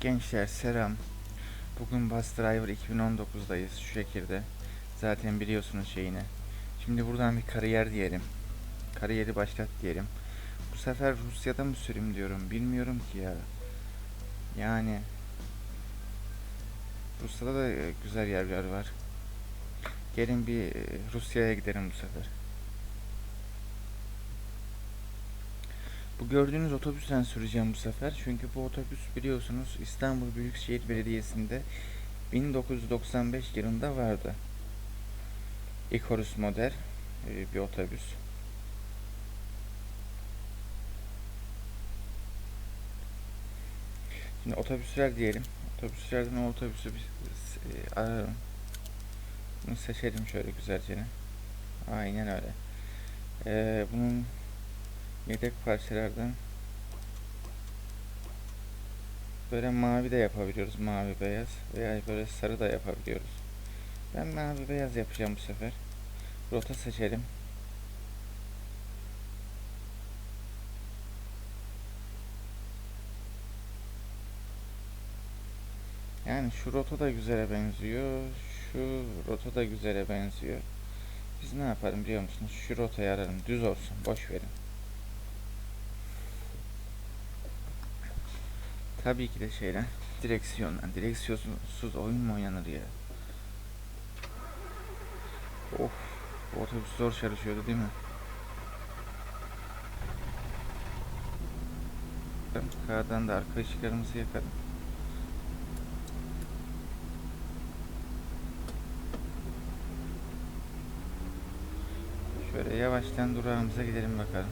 Gençler selam. Bugün Bus Driver 2019'dayız şu şekilde. Zaten biliyorsunuz şeyini. Şimdi buradan bir kariyer diyelim. Kariyeri başlat diyelim. Bu sefer Rusya'da mı sürüm diyorum. Bilmiyorum ki ya. Yani Rusya'da da güzel yerler var. Gelin bir e, Rusya'ya gidelim bu sefer. Bu gördüğünüz otobüsten süreceğim bu sefer. Çünkü bu otobüs biliyorsunuz İstanbul Büyükşehir Belediyesi'nde 1995 yılında vardı. Icarus model e, bir otobüs. Şimdi otobüsler diyelim. Otobüslerden o otobüsü bir e, ararım. Bunu seçelim şöyle güzelce. Aynen öyle. Ee, bunun yedek parçalardan böyle mavi de yapabiliyoruz. Mavi beyaz veya böyle sarı da yapabiliyoruz. Ben mavi beyaz yapacağım bu sefer. Rota seçelim. Yani şu rota da güzele benziyor. Şu rota da güzele benziyor. Biz ne yapalım biliyor musunuz? Şu rotayı ararım. Düz olsun. Boş verin. Tabii ki de şeyler. Direksiyondan. Direksiyonsuz oyun mu oynanır ya? Of. Otobüs zor çalışıyordu değil mi? K'dan da arka ışıklarımızı yakalım. Şöyle yavaştan durağımıza gidelim bakalım.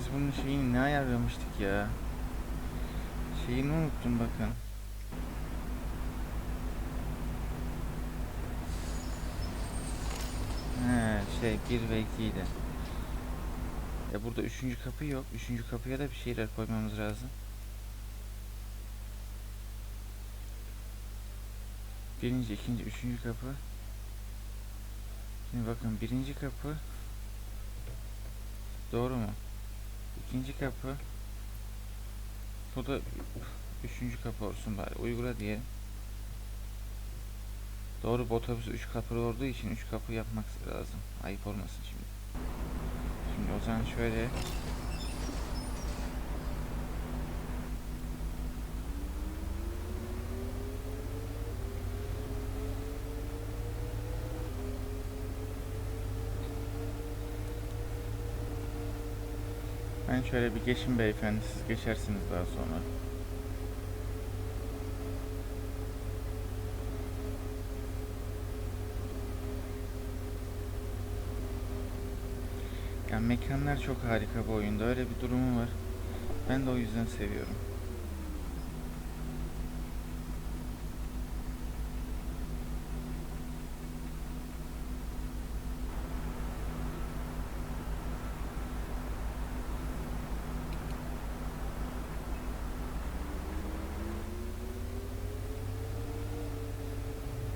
Biz bunun şeyini ne ayarlamıştık ya? Şeyini unuttum bakın. He şey 1 ve 2 idi. Ya burada üçüncü kapı yok. Üçüncü kapıya da bir şeyler koymamız lazım. Birinci, ikinci, üçüncü kapı. Şimdi bakın birinci kapı. Doğru mu? İkinci kapı. Bu da üçüncü kapı olsun bari. Uygula diyelim. Doğru bu otobüs üç kapılı olduğu için üç kapı yapmak lazım. Ayıp olmasın şimdi. Şimdi o zaman şöyle Ben şöyle bir geçin beyefendi siz geçersiniz daha sonra. Yani mekanlar çok harika bu oyunda. Öyle bir durumu var. Ben de o yüzden seviyorum.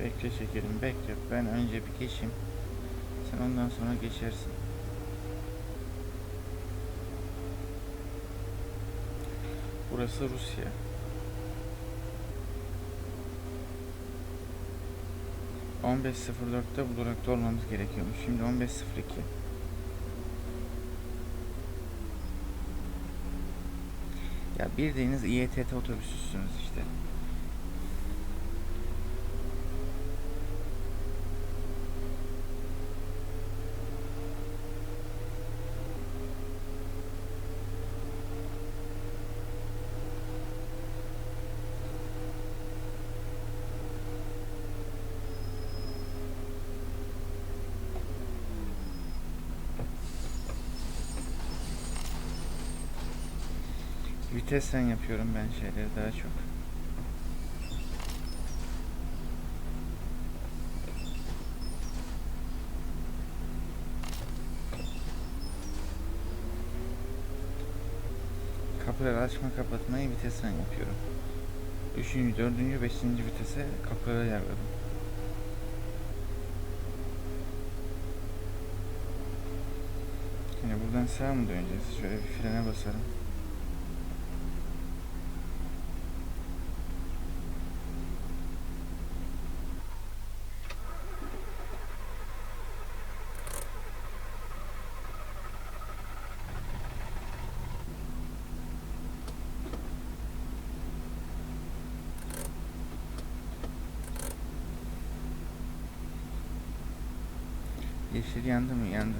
Bekle şekerim bekle. Ben önce bir geçeyim. Sen ondan sonra geçersin. Burası Rusya. ...15.04'te bu durakta olmamız gerekiyormuş. Şimdi 15.02. Ya bildiğiniz İETT otobüsüsünüz işte. Vitesten yapıyorum ben şeyleri daha çok. Kapıları açma kapatmayı vitesten yapıyorum. Üçüncü, dördüncü, beşinci vitese kapıları ayarladım. Yani buradan sağa mı döneceğiz? Şöyle bir frene basarım. Yeşil yandı mı? Yandı.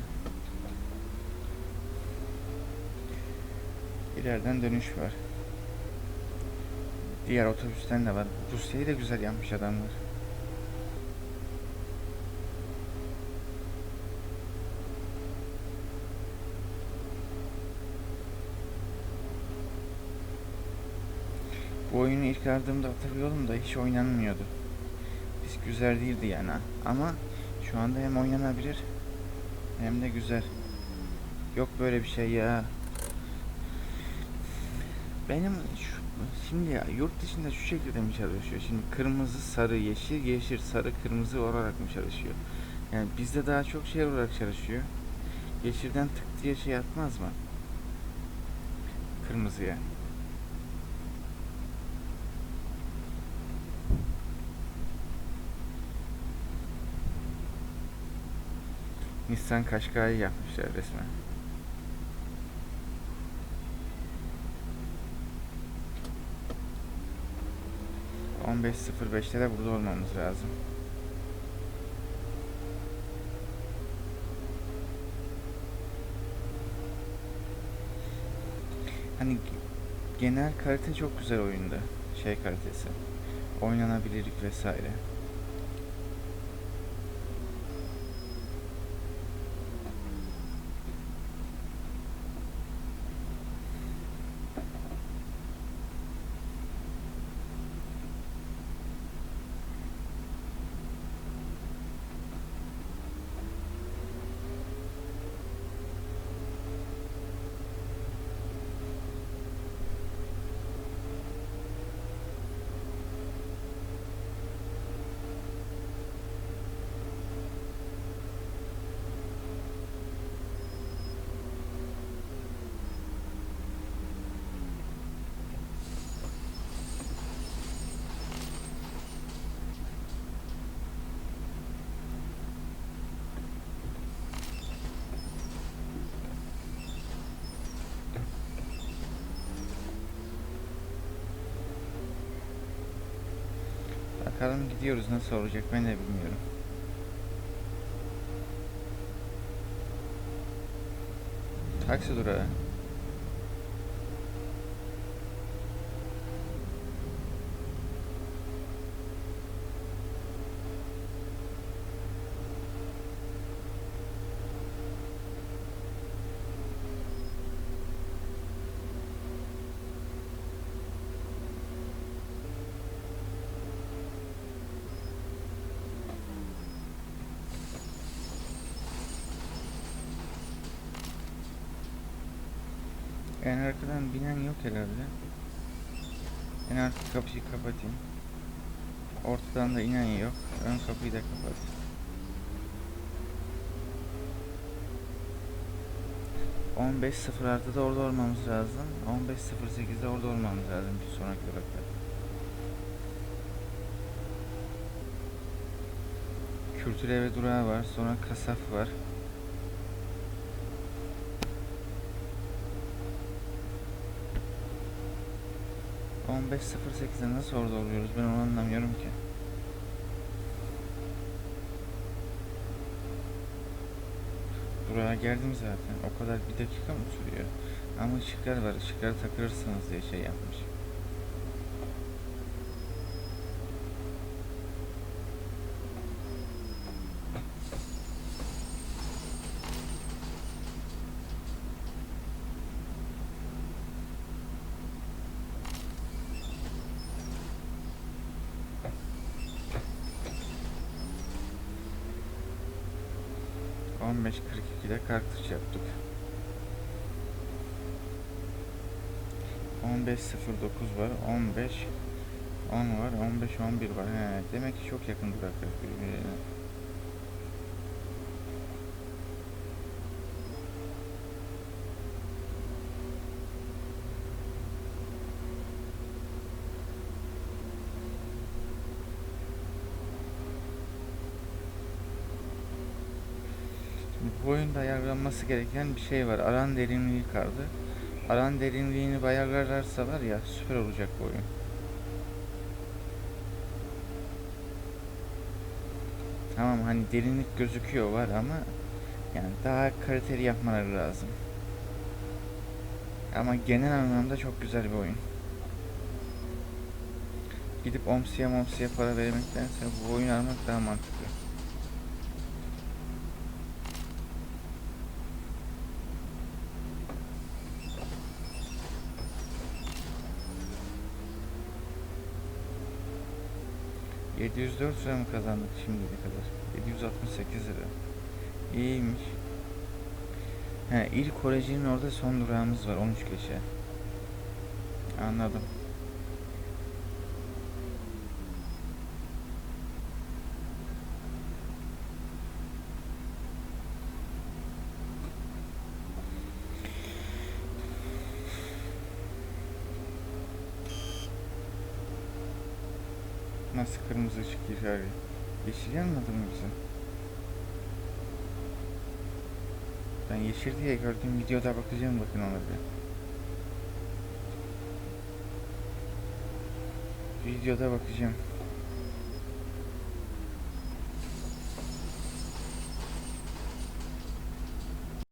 İleriden dönüş var. Diğer otobüsten de var. Rusya'yı da güzel yapmış adamlar. Bu oyunu ilk aldığımda hatırlıyorum da hiç oynanmıyordu. Hiç güzel değildi yani. Ama şu anda hem oynanabilir hem de güzel. Yok böyle bir şey ya. Benim şu, şimdi ya yurt dışında şu şekilde mi çalışıyor? Şimdi kırmızı, sarı, yeşil, yeşil, sarı, kırmızı olarak mı çalışıyor? Yani bizde daha çok şey olarak çalışıyor. Yeşilden tık diye şey atmaz mı? Kırmızıya. Nissan Qashqai'yi yapmışlar resmen. On beş sıfır beşte de burada olmamız lazım. Hani genel kalite çok güzel oyunda. Şey kalitesi. Oynanabilirlik vesaire. Bakalım gidiyoruz nasıl olacak ben de bilmiyorum. Taksi durağı. En arkadan binen yok herhalde. En arka kapıyı kapatayım. Ortadan da inen yok. Ön kapıyı da kapat. On beş sıfır altıda orada olmamız lazım. On beş sıfır sekizde orada olmamız lazım bir sonraki durakta. Kültür evi durağı var. Sonra kasaf var. On beş sıfır sekizde nasıl orada oluyoruz? Ben onu anlamıyorum ki. Buraya geldim zaten. O kadar bir dakika mı sürüyor? Ama ışıklar var. Işıkları takılırsınız diye şey yapmış. 15.42'de kalkış yaptık. 15.09 var. 15 10 var. 15 11 var. He, demek ki çok yakın duraklar birbirine. Oyunda ayarlanması gereken bir şey var. Alan derinliği kaldı. Alan derinliğini ayarlarlarsa var ya süper olacak bu oyun. Tamam hani derinlik gözüküyor var ama yani daha kaliteli yapmaları lazım. Ama genel anlamda çok güzel bir oyun. Gidip omsiye momsiye para vermektense bu oyun almak daha mantıklı. ...704 lira mı kazandık şimdiye kadar? 768 lira. İyiymiş. He, ilk kolejinin orada son durağımız var 13 geçe. Anladım. Nasıl kırmızı ışık işareti? Yeşil yanmadı mı bize? Ben yeşil diye gördüm videoda bakacağım bakın ona bir. Videoda bakacağım.